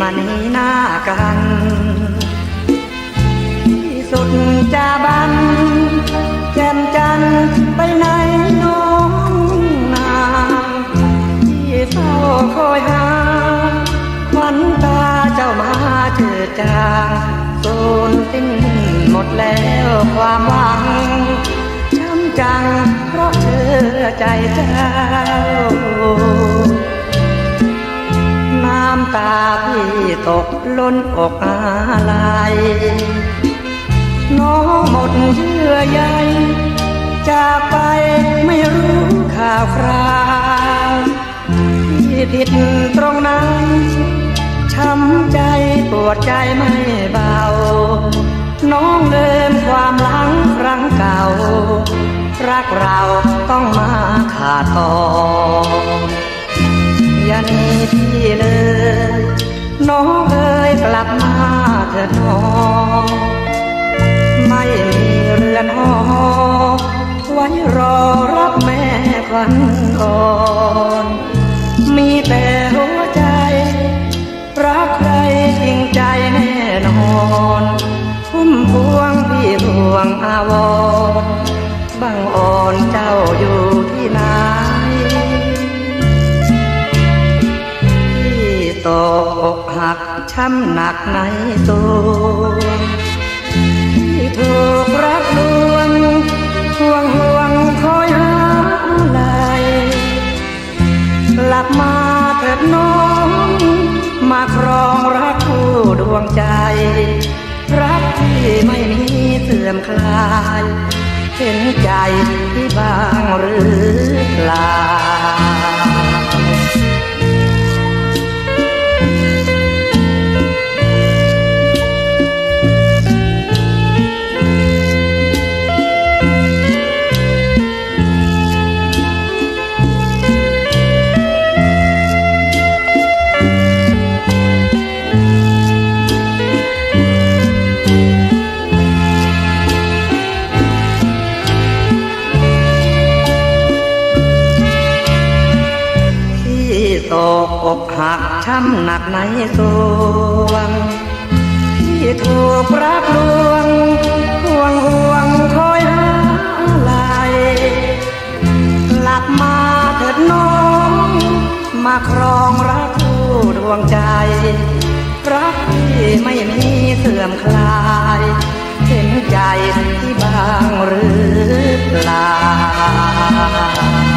มานีหน้ากันที่สุดจะบันแจ่มจันไปไหนน้องนางที่เฝ้าคอยหาควันตาเจ้ามาเจิดจางสูญสิ้นหมดแล้วความหวังช้ำจังเพราะเชื่อใจเจ้า ตกล้นอกอาลัยน้องหมดเชื่อใยจากไปไม่รู้ข่าวคราวที่ผิดตรงนั้นช้ำใจปวดใจไม่เบา น้องเดินความหลังครั้งเก่า รักเราต้องมาขาดตอน กลับมาเถิดน้องไม่มีเรือนหอไว้รอรับแม่คนก่อน มีแต่หัวใจ รักใครจริงใจแน่นอนพุ่มพวงพี่พวงอาวรบังอ่อนเจ้าอยู่ที่ไหนที่ตก มักช้ำหนักในตัวที่ถูกรักลวงห่วงห่วงคอยหาอะไรกลับมาเถิดน้อง มาครองรักคู่ดวงใจ รักที่ไม่มีเสื่อมคลาย เห็นใจที่บางหรือ ตกอกหักช้ำหนักในสวง ที่ถูกรักลวงห่วงห่วงคอยหาลายกลับมาเถิดน้อง มาครองรักคู่ดวงใจ รักที่ไม่มีเสื่อมคลาย เห็นใจที่บางหรือเปล่า